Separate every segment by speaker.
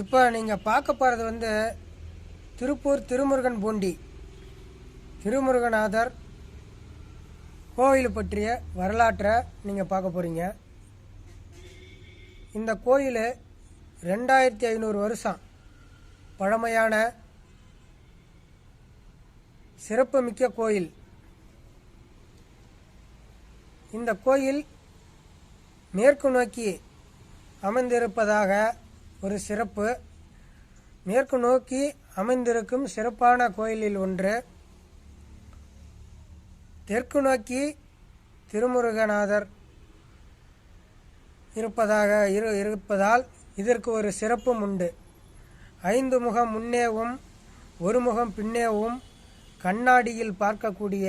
Speaker 1: இப்போ நீங்கள் பார்க்க போகிறது வந்து திருப்பூர் திருமுருகன் பூண்டி. திருமுருகநாதர் கோயில் பற்றிய வரலாற்றை நீங்கள் பார்க்க போகிறீங்க இந்த கோயில் ரெண்டாயிரத்தி ஐநூறு வருஷம். பழமையான சிறப்புமிக்க கோயில். இந்த கோயில் மேற்கு நோக்கி அமைந்திருப்பதாக ஒரு சிறப்பு. மேற்கு நோக்கி அமைந்திருக்கும் சிறப்பான கோயிலில் ஒன்று. தெற்கு நோக்கி திருமுருகநாதர் இருப்பதாக இரு இருப்பதால் இதற்கு ஒரு சிறப்பும் உண்டு. ஐந்து முகம் முன்னேவும் ஒரு முகம் பின்னேவும் கண்ணாடியில் பார்க்கக்கூடிய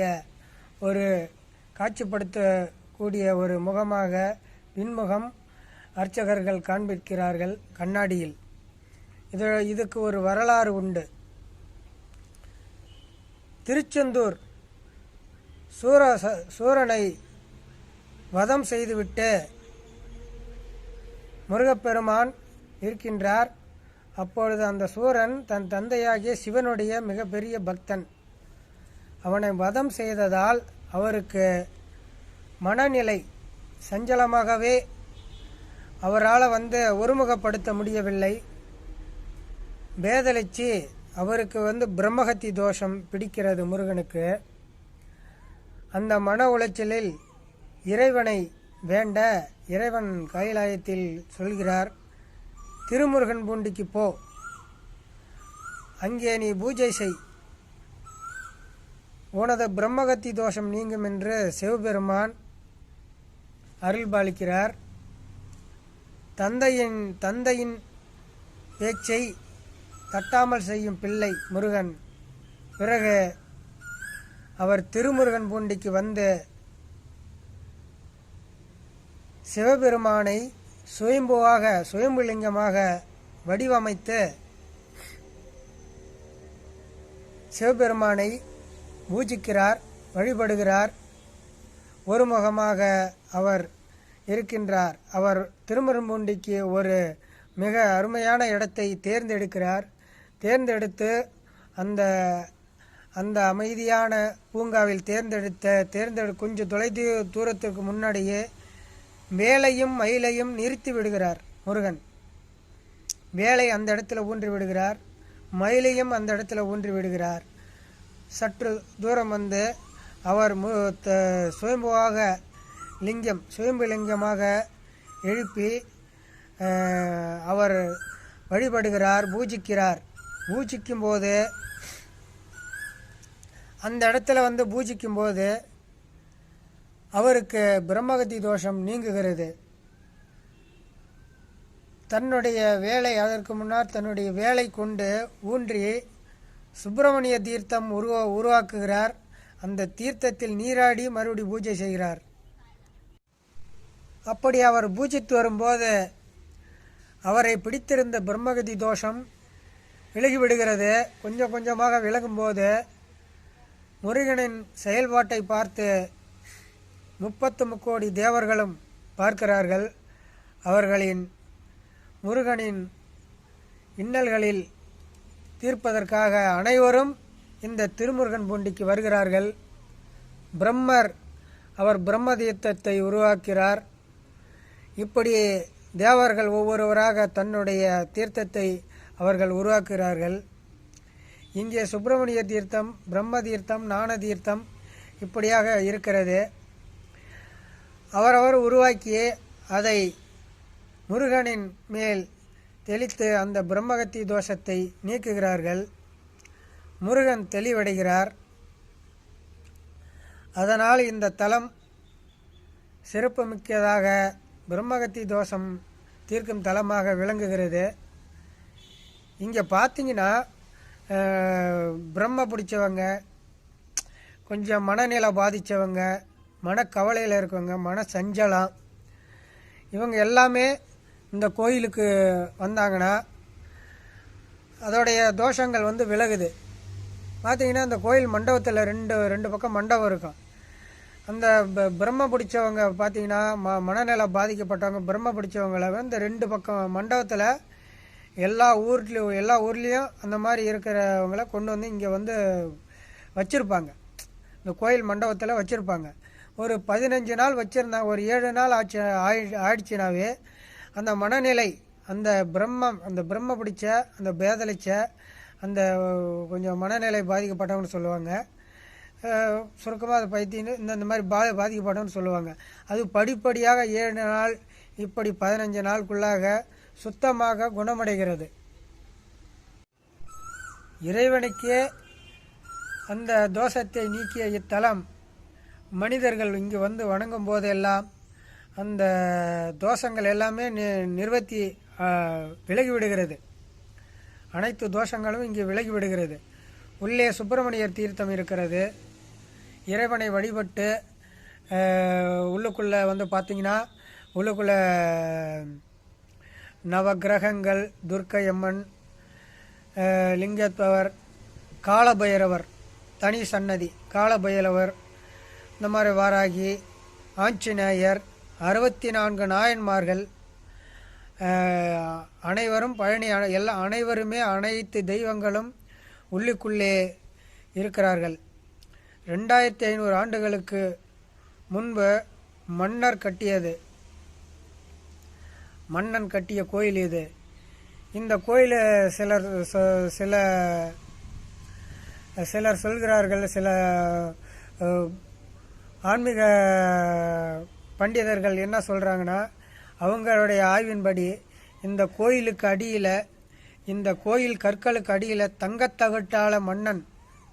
Speaker 1: ஒரு காட்சிப்படுத்தக்கூடிய ஒரு முகமாக பின்முகம் அர்ச்சகர்கள் காண்பிக்கிறார்கள் கண்ணாடியில். இது இதுக்கு ஒரு வரலாறு உண்டு. திருச்செந்தூர் சூர சூரனை வதம் செய்துவிட்டு முருகப்பெருமான் இருக்கின்றார். அப்பொழுது அந்த சூரன் தன் தந்தையாகிய சிவனுடைய மிகப்பெரிய பக்தன். அவனை வதம் செய்ததால் அவருக்கு மனநிலை சஞ்சலமாகவே அவரால் வந்து ஒருமுகப்படுத்த முடியவில்லை. பேதலிச்சு அவருக்கு வந்து பிரம்மகத்தி தோஷம் பிடிக்கிறது முருகனுக்கு. அந்த மன உளைச்சலில் இறைவனை வேண்ட இறைவன் கைலாயத்தில் சொல்கிறார் திருமுருகன் பூண்டிக்கு போ. அங்கே நீ பூஜை செய். உனது பிரம்மகத்தி தோஷம் நீங்கும் என்று சிவபெருமான் அருள்பாலிக்கிறார். தந்தையின் தந்தையின் பேச்சை தட்டாமல் செய்யும் பிள்ளை முருகன். பிறகு அவர் திருமுருகன் பூண்டிக்கு வந்து சிவபெருமானை சுயம்புவாக சுயம்புலிங்கமாக வடிவமைத்து சிவபெருமானை பூஜிக்கிறார் வழிபடுகிறார். ஒருமுகமாக அவர் இருக்கின்றார். அவர் திருமரும்பூண்டிக்கு ஒரு மிக அருமையான இடத்தை தேர்ந்தெடுக்கிறார். தேர்ந்தெடுத்து அந்த அந்த அமைதியான பூங்காவில் தேர்ந்தெடுத்த தேர்ந்தெடு கொஞ்சம் தொலைதூ தூரத்துக்கு முன்னாடியே வேலையும் மயிலையும் நிறுத்தி விடுகிறார் முருகன். வேலை அந்த இடத்துல ஊன்றி விடுகிறார் மயிலையும் அந்த இடத்துல ஊன்றி விடுகிறார். சற்று தூரம் வந்து அவர் மு சுயம்புவாக லிங்கம் சுயம்பு லிங்கமாக எழுப்பி அவர் வழிபடுகிறார் பூஜிக்கிறார். பூஜிக்கும் போது அந்த இடத்துல வந்து பூஜிக்கும் போது அவருக்கு பிரம்மகத்தி தோஷம் நீங்குகிறது. தன்னுடைய வேலை அதற்கு முன்னர் தன்னுடைய வேலை கொண்டு ஊன்றி சுப்பிரமணிய தீர்த்தம் உருவா உருவாக்குகிறார். அந்த தீர்த்தத்தில் நீராடி மறுபடி பூஜை செய்கிறார். அப்படி அவர் பூஜித்து வரும்போது அவரை பிடித்திருந்த பிரம்மகதி தோஷம் விலகிவிடுகிறது கொஞ்சம் கொஞ்சமாக விலகும்போது முருகனின் செயல்பாட்டை பார்த்து முப்பத்து முக்கோடி தேவர்களும் பார்க்கிறார்கள். அவர்களின் முருகனின் இன்னல்களில் தீர்ப்பதற்காக அனைவரும் இந்த திருமுருகன் பூண்டிக்கு வருகிறார்கள். பிரம்மர் அவர் பிரம்ம தீர்த்தத்தை உருவாக்கிறார். இப்படி தேவர்கள் ஒவ்வொருவராக தன்னுடைய தீர்த்தத்தை அவர்கள் உருவாக்குகிறார்கள். இங்கே சுப்பிரமணிய தீர்த்தம் பிரம்ம தீர்த்தம் ஞான தீர்த்தம் இப்படியாக இருக்கிறது. அவரவர் உருவாக்கி அதை முருகனின் மேல் தெளித்து அந்த பிரம்மகத்தி தோஷத்தை நீக்குகிறார்கள். முருகன் தெளிவடைகிறார். அதனால் இந்த தலம் சிறப்புமிக்கதாக பிரம்மகத்தி தோஷம் தீர்க்கும் தலமாக விளங்குகிறது. இங்கே பார்த்தீங்கன்னா பிரம்ம பிடிச்சவங்க கொஞ்சம் மனநிலை பாதித்தவங்க மனக்கவலையில் இருக்கவங்க மன சஞ்சலம் இவங்க எல்லாமே இந்த கோயிலுக்கு வந்தாங்கன்னா அதோடைய தோஷங்கள் வந்து விலகுது. பார்த்தீங்கன்னா இந்த கோயில் மண்டபத்தில் ரெண்டு ரெண்டு பக்கம் மண்டபம் இருக்கும். அந்த ப- பிரம்ம பிடிச்சவங்க பார்த்தீங்கன்னா ம மனநிலை பாதிக்கப்பட்டவங்க பிரம்ம பிடிச்சவங்கள வந்து ரெண்டு பக்கம் மண்டபத்தில் எல்லா ஊர்லேயும் எல்லா ஊர்லேயும் அந்த மாதிரி இருக்கிறவங்கள கொண்டு வந்து இங்கே வந்து வச்சுருப்பாங்க. இந்த கோயில் மண்டபத்தில் வச்சுருப்பாங்க. ஒரு பதினஞ்சு நாள் வச்சுருந்தாங்க ஒரு ஏழு நாள் ஆச்சு ஆயி ஆயிடுச்சுனாவே அந்த மனநிலை அந்த பிரம்மம் அந்த பிரம்ம பிடிச்ச அந்த பேதலிச்ச அந்த கொஞ்சம் மனநிலை பாதிக்கப்பட்டவங்கன்னு சொல்லுவாங்க. சுருக்கமாக அதை பைத்தின்னு இந்த இந்த மாதிரி பா பாதிக்கப்படும்னு சொல்லுவாங்க. அது படிப்படியாக ஏழு நாள் இப்படி பதினஞ்சு நாளுக்குள்ளாக சுத்தமாக குணமடைகிறது. இறைவனுக்கே அந்த தோஷத்தை நீக்கிய இத்தலம் மனிதர்கள் இங்கு வந்து வணங்கும் போதெல்லாம் அந்த தோஷங்கள் எல்லாமே நி நிறுவத்தி விலகிவிடுகிறது. அனைத்து தோஷங்களும் இங்கு விலகிவிடுகிறது. உள்ளே சுப்பிரமணியர் தீர்த்தம் இருக்கிறது. இறைவனை வழிபட்டு உள்ளுக்குள்ளே வந்து பார்த்தீங்கன்னா உள்ளுக்குள்ளே நவக்கிரகங்கள் துர்க்கையம்மன் லிங்கத்தவர் காலபைரவர் தனி சன்னதி காலபைரவர் இந்த மாதிரி வாராகி ஆஞ்சநேயர் அறுபத்தி நான்கு நாயன்மார்கள் அனைவரும் பழனி எல்லா அனைவருமே அனைத்து தெய்வங்களும் உள்ளுக்குள்ளே இருக்கிறார்கள். ரெண்டாயிரத்தி ஐநூறு ஆண்டுகளுக்கு முன்பு மன்னர் கட்டியது. மன்னன் கட்டிய கோயில் இது. இந்த கோயில் சிலர் சில சிலர் சொல்கிறார்கள் சில ஆன்மீக பண்டிதர்கள் என்ன சொல்கிறாங்கன்னா அவங்களுடைய ஆய்வின்படி இந்த கோயிலுக்கு அடியில் இந்த கோயில் கற்களுக்கு அடியில் தங்கத்தகட்டால மன்னன்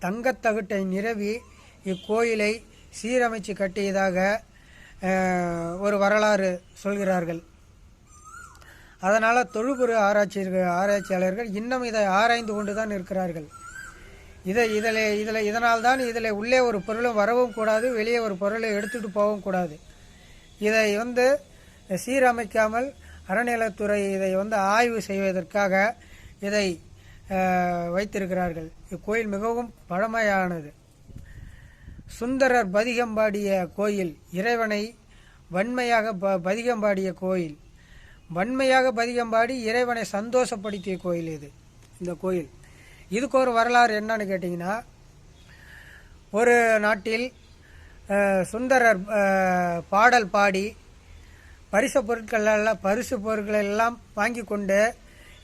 Speaker 1: தங்கத்தகட்டை நிரவி இக்கோயிலை சீரமைச்சு கட்டியதாக ஒரு வரலாறு சொல்கிறார்கள். அதனால் தொழுபுற ஆராய்ச்சி ஆராய்ச்சியாளர்கள் இன்னும் இதை ஆராய்ந்து கொண்டு தான் இருக்கிறார்கள். இதை இதில் இதில் இதனால் தான் இதில் உள்ளே ஒரு பொருளும் வரவும் கூடாது வெளியே ஒரு பொருளை எடுத்துகிட்டு போகவும் கூடாது. இதை வந்து சீரமைக்காமல் அறநிலத்துறை இதை வந்து ஆய்வு செய்வதற்காக இதை வைத்திருக்கிறார்கள். இக்கோயில் மிகவும் பழமையானது. சுந்தரர் பதிகம்பாடிய கோயில் இறைவனை வன்மையாக ப பதிகம்பாடிய கோயில். வன்மையாக பதிகம்பாடி இறைவனை சந்தோஷப்படுத்திய கோயில் இது இந்த கோயில். இதுக்கு ஒரு வரலாறு என்னன்னு கேட்டிங்கன்னா ஒரு நாட்டில் சுந்தரர் பாடல் பாடி பரிசு பொருட்கள் எல்லாம் பரிசு பொருட்களை எல்லாம் வாங்கி கொண்டு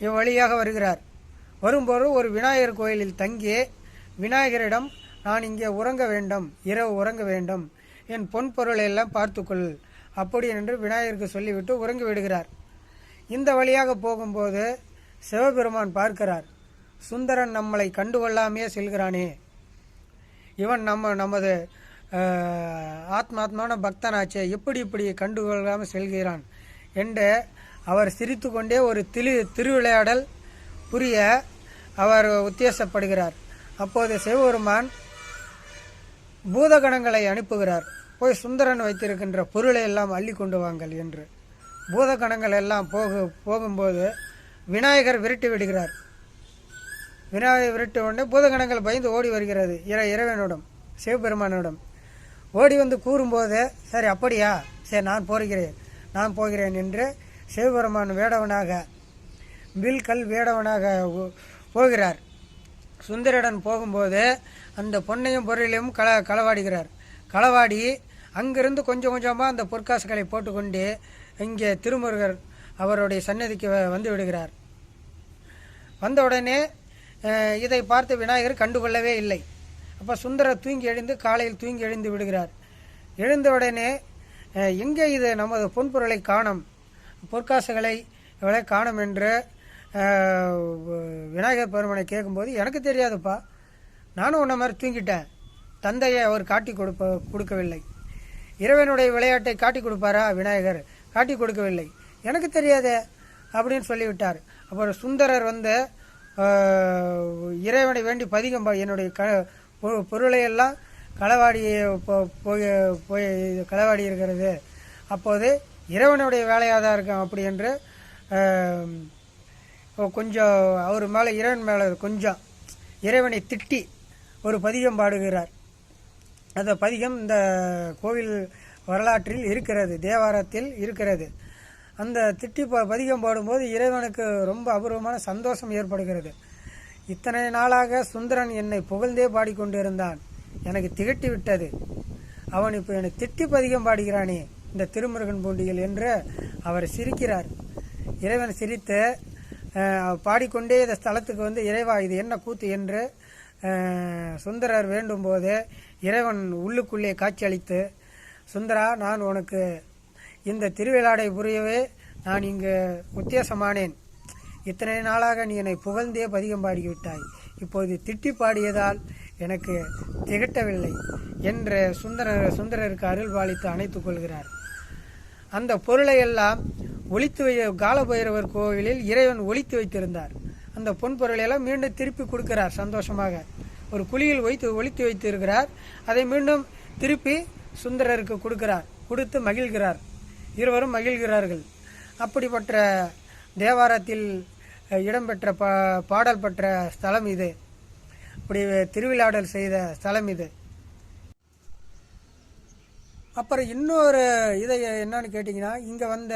Speaker 1: இவ்வழியாக வருகிறார். வரும்போது ஒரு விநாயகர் கோயிலில் தங்கி விநாயகரிடம் நான் இங்கே உறங்க வேண்டும் இரவு உறங்க வேண்டும். என் பொன் பொருளை எல்லாம் பார்த்துக்கொள். அப்படி என்று விநாயகருக்கு சொல்லிவிட்டு உறங்கி விடுகிறார். இந்த வழியாக போகும்போது சிவபெருமான் பார்க்கிறார். சுந்தரன் நம்மளை கண்டுகொள்ளாமையே செல்கிறானே. இவன் நம்ம நமது ஆத்மாத்மான பக்தனாச்சே. எப்படி இப்படி கண்டுகொள்ளாமல் செல்கிறான் என்று அவர் சிரித்து கொண்டே ஒரு திரு திருவிளையாடல் புரிய அவர் உத்தேசப்படுகிறார். அப்போது சிவபெருமான் பூதகணங்களை அனுப்புகிறார். போய் சுந்தரன் வைத்திருக்கின்ற பொருளை எல்லாம் அள்ளி கொண்டு வாங்கள் என்று. பூதகணங்கள் எல்லாம் போக போகும்போது விநாயகர் விரட்டி விடுகிறார். விநாயகர் விரட்டு உடனே பூதகணங்கள் பயந்து ஓடி வருகிறது. இற இறைவனிடம் சிவபெருமானிடம். ஓடி வந்து கூறும்போது சரி அப்படியா? சரி நான் போகிறேன். நான் போகிறேன் என்று சிவபெருமான் வேடவனாக வில்கல் வேடவனாக போகிறார். சுந்தரடன் போகும்போது அந்த பொன்னையும் பொருளையும் கள களவாடுகிறார். களவாடி அங்கிருந்து கொஞ்சம் கொஞ்சமாக அந்த பொற்காசுகளை போட்டுக்கொண்டு இங்கே திருமுருகர் அவருடைய சன்னதிக்கு வ- வந்து விடுகிறார். வந்தவுடனே இதை பார்த்து விநாயகர் கண்டுகொள்ளவே இல்லை. அப்போ சுந்தரர் தூங்கி எழுந்து காலையில் தூங்கி எழுந்து விடுகிறார். எழுந்தவுடனே எங்கே இது நமது பொன்பொருளை காணும்? பொற்காசுகளை இவளை காணோம் என்று விநாயகர் பெருமனை கேட்கும்போது எனக்கு தெரியாதுப்பா. நானும் உன்ன மாதிரி தூங்கிட்டேன். தந்தையை அவர் காட்டி கொடுப்ப கொடுக்கவில்லை. இறைவனுடைய விளையாட்டை காட்டி கொடுப்பாரா விநாயகர்? காட்டி கொடுக்கவில்லை. எனக்கு தெரியாதே அப்படின்னு சொல்லிவிட்டார். அப்புறம் சுந்தரர் வந்து இறைவனை வேண்டி பதிகம் என்னுடைய க பொ- பொருளை எல்லாம் களவாடி போ- போய் போய் களவாடி இருக்கிறது. அப்போது இறைவனுடைய வேலையாக தான் இருக்கும் அப்படி என்று கொஞ்சம் அவர் மேலே இறைவன் மேலே கொஞ்சம் இறைவனை திட்டி ஒரு பதிகம் பாடுகிறார். அந்த பதிகம் இந்த கோவில் வரலாற்றில் இருக்கிறது தேவாரத்தில் இருக்கிறது. அந்த திட்டி ப பதிகம் பாடும்போது இறைவனுக்கு ரொம்ப அபூர்வமான சந்தோஷம் ஏற்படுகிறது. இத்தனை நாளாக சுந்தரன் என்னை புகழ்ந்தே பாடிக்கொண்டிருந்தான். எனக்கு திகட்டி விட்டது. அவன் இப்போ என்னை திட்டி பதிகம் பாடுகிறானே இந்த திருமுருகன் பூண்டிகள் என்று அவர் சிரிக்கிறார். இறைவன் சிரித்து பாடிக்கொண்டே இந்த ஸ்தலத்துக்கு வந்து இறைவா இது என்ன கூத்து என்று சுந்தரர் வேண்டும் போது இறைவன் உள்ளுக்குள்ளே காட்சியளித்து சுந்தரா நான் உனக்கு இந்த திருவிழாடை புரியவே நான் இங்கு உத்தேசமானேன். இத்தனை நாளாக நீ என்னை புகழ்ந்தே பதிகம் பாடிவிட்டாய். இப்போது திட்டி பாடியதால் எனக்கு திகட்டவில்லை என்று சுந்தரர் சுந்தரருக்கு அருள் பாலித்து அணைத்துக் கொள்கிறார். அந்த பொருளை எல்லாம் ஒழித்து வை காலபைரவர் கோவிலில் இறைவன் ஒழித்து வைத்திருந்தார். அந்த பொன் பொருளை எல்லாம் மீண்டும் திருப்பி கொடுக்கிறார் சந்தோஷமாக. ஒரு குழியில் வைத்து ஒழித்து வைத்திருக்கிறார். அதை மீண்டும் திருப்பி சுந்தரருக்கு கொடுக்கிறார். கொடுத்து மகிழ்கிறார். இருவரும் மகிழ்கிறார்கள். அப்படிப்பட்ட தேவாரத்தில் இடம்பெற்ற பா பாடல் பெற்ற ஸ்தலம் இது. இப்படி திருவிழாடல் செய்த ஸ்தலம் இது. அப்புறம் இன்னொரு இதை என்னன்னு கேட்டிங்கன்னா இங்கே வந்த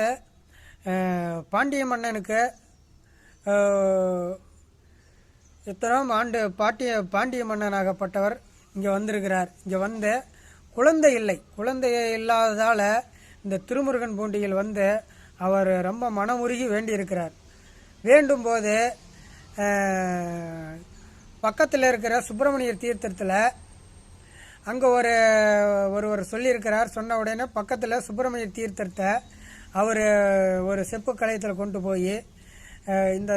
Speaker 1: பாண்டிய மன்னனுக்கு எத்தனாம் ஆண்டு பாட்டிய பாண்டிய மன்னனாகப்பட்டவர் இங்கே வந்திருக்கிறார். இங்கே வந்த குழந்தை இல்லை. குழந்தை இல்லாததால் இந்த திருமுருகன் பூண்டியில் வந்து அவர் ரொம்ப மனமுருகி வேண்டியிருக்கிறார். வேண்டும் போது பக்கத்தில் இருக்கிற சுப்பிரமணியர் தீர்த்தத்தில் அங்கே ஒரு ஒருவர் சொல்லியிருக்கிறார் சொன்ன உடனே பக்கத்தில் சுப்பிரமணிய தீர்த்தத்தை அவர் ஒரு செப்பு கலையத்தில் கொண்டு போய் இந்த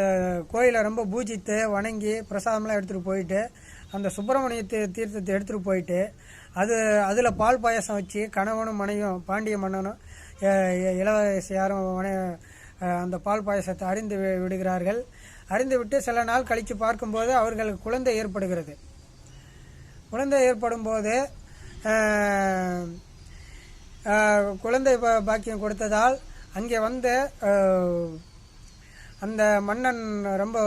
Speaker 1: கோயிலை ரொம்ப பூஜித்து வணங்கி பிரசாதம்லாம் எடுத்துகிட்டு போயிட்டு அந்த சுப்பிரமணிய தீர்த்தத்தை எடுத்துகிட்டு போயிட்டு அது அதில் பால் பாயசம் வச்சு கணவனும் மனைவியும் பாண்டிய மன்னனும் அஹ், யாரும் இளவரசியாரும் மனை அந்த பால் பாயசத்தை அறிந்து வி- விடுகிறார்கள். அறிந்து விட்டு சில நாள் கழித்து பார்க்கும்போது அவர்களுக்கு குழந்தை ஏற்படுகிறது. குழந்தை ஏற்படும் போது குழந்தை பாக்கியம் கொடுத்ததால் அங்கே வந்த அந்த மன்னன் ரொம்ப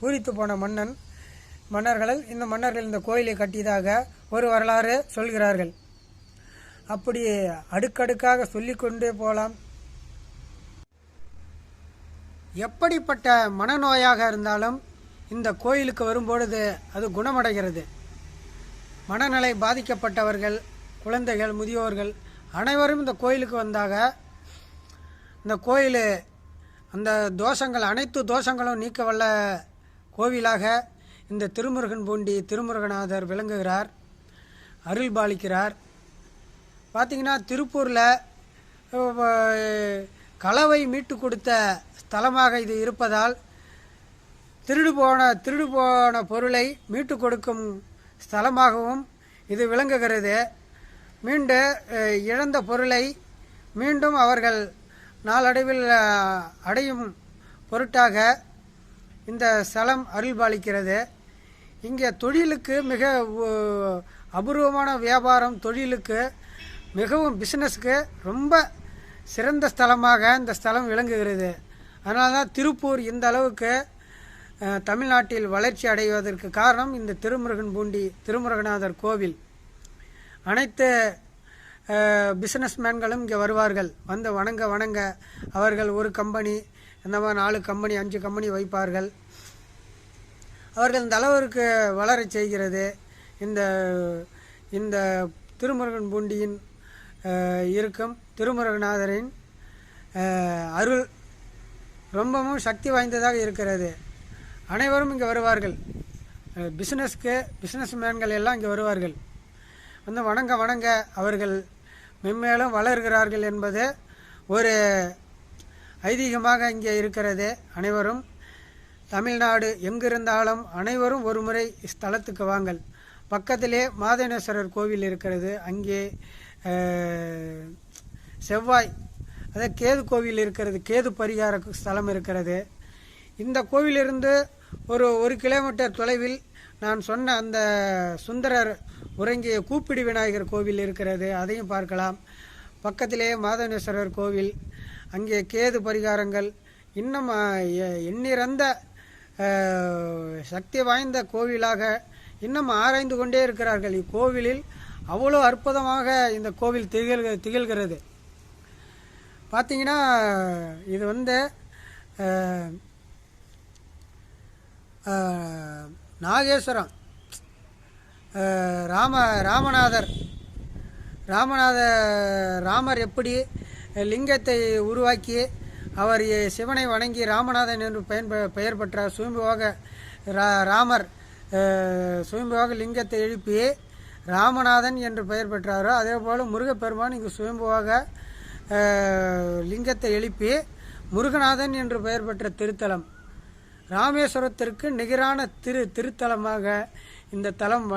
Speaker 1: பூரித்து போன மன்னன் மன்னர்கள் இந்த மன்னர்கள் இந்த கோயிலை கட்டியதாக ஒரு வரலாறு சொல்கிறார்கள். அப்படி அடுக்கடுக்காக சொல்லிக்கொண்டே போகலாம் எப்படிப்பட்ட மனநோயாக இருந்தாலும் இந்த கோயிலுக்கு வரும்பொழுது அது குணமடைகிறது. மனநிலை பாதிக்கப்பட்டவர்கள் குழந்தைகள் முதியோர்கள் அனைவரும் இந்த கோயிலுக்கு வந்தாக. இந்த கோயில் அந்த தோஷங்கள் அனைத்து தோஷங்களும் நீக்க வல்ல கோவிலாக இந்த திருமுருகன் பூண்டி திருமுருகநாதர் விளங்குகிறார் அருள் பாலிக்கிறார். பார்த்தீங்கன்னா திருப்பூரில் களவை மீட்டு கொடுத்த ஸ்தலமாக இது இருப்பதால் திருடு போன திருடு போன பொருளை மீட்டு கொடுக்கும் ஸ்தலமாகவும் இது விளங்குகிறது. மீண்டும் இழந்த பொருளை மீண்டும் அவர்கள் நாளடைவில் அடையும் பொருட்டாக இந்த ஸ்தலம் அருள்பாலிக்கிறது. இங்கே தொழிலுக்கு மிக அபூர்வமான வியாபாரம் தொழிலுக்கு மிகவும் பிஸ்னஸ்க்கு ரொம்ப சிறந்த ஸ்தலமாக இந்த ஸ்தலம் விளங்குகிறது. அதனால தான் திருப்பூர் இந்த அளவுக்கு தமிழ்நாட்டில் வளர்ச்சி அடைவதற்கு காரணம் இந்த திருமுருகன் பூண்டி திருமுருகநாதர் கோவில். அனைத்து பிஸ்னஸ்மேன்களும் இங்கே வருவார்கள். வந்து வணங்க வணங்க. அவர்கள் ஒரு கம்பெனி இந்த மாதிரி நாலு கம்பெனி அஞ்சு கம்பெனி வைப்பார்கள். அவர்கள் இந்த அளவிற்கு வளரச் செய்கிறது. இந்த இந்த திருமுருகன் பூண்டியின் இருக்கும் திருமுருகநாதரின் அருள் ரொம்பவும் சக்தி வாய்ந்ததாக இருக்கிறது. அனைவரும் இங்கே வருவார்கள். பிஸ்னஸ்க்கு பிஸ்னஸ் மேன்கள் எல்லாம் இங்கே வருவார்கள். வந்து வணங்க வணங்க அவர்கள் மென்மேலும் வளர்கிறார்கள் என்பது ஒரு ஐதீகமாக இங்கே இருக்கிறது. அனைவரும் தமிழ்நாடு எங்கிருந்தாலும் அனைவரும் ஒரு முறை ஸ்தலத்துக்கு வாங்கள். பக்கத்திலே மாதேனேஸ்வரர் கோவில் இருக்கிறது. அங்கே செவ்வாய் அதாவது கேது கோவில் இருக்கிறது. கேது பரிகார ஸ்தலம் இருக்கிறது. இந்த கோவிலிருந்து ஒரு ஒரு கிலோமீட்டர் தொலைவில் நான் சொன்ன அந்த சுந்தரர் உறங்கிய கூப்பிடி விநாயகர் கோவில் இருக்கிறது அதையும் பார்க்கலாம். பக்கத்திலே மாதனேஸ்வரர் கோவில் அங்கே கேது பரிகாரங்கள் இன்னும் எ- எண்ணிறந்த சக்தி வாய்ந்த கோவிலாக இன்னும் ஆராய்ந்து கொண்டே இருக்கிறார்கள். இக்கோவிலில் அவ்வளோ அற்புதமாக இந்த கோவில் திகழ் திகழ்கிறது. பார்த்தீங்கன்னா இது வந்து நாகேஸ்வரம். ராம ராமநாதர். ராமநாத ராமர் எப்படி லிங்கத்தை உருவாக்கி அவர் சிவனை வணங்கி ராமநாதன் என்று பயன்ப பெயர் பெற்றார். சுயம்புவாக ரா ராமர் சுயம்புவாக லிங்கத்தை எழுப்பி ராமநாதன் என்று பெயர் பெற்றாரோ அதே போல் முருகப்பெருமான் இங்கு சுயம்புவாக லிங்கத்தை எழுப்பி முருகநாதன் என்று பெயர் பெற்ற திருத்தலம். ராமேஸ்வரத்திற்கு நிகரான திரு திருத்தலமாக இந்த தலம்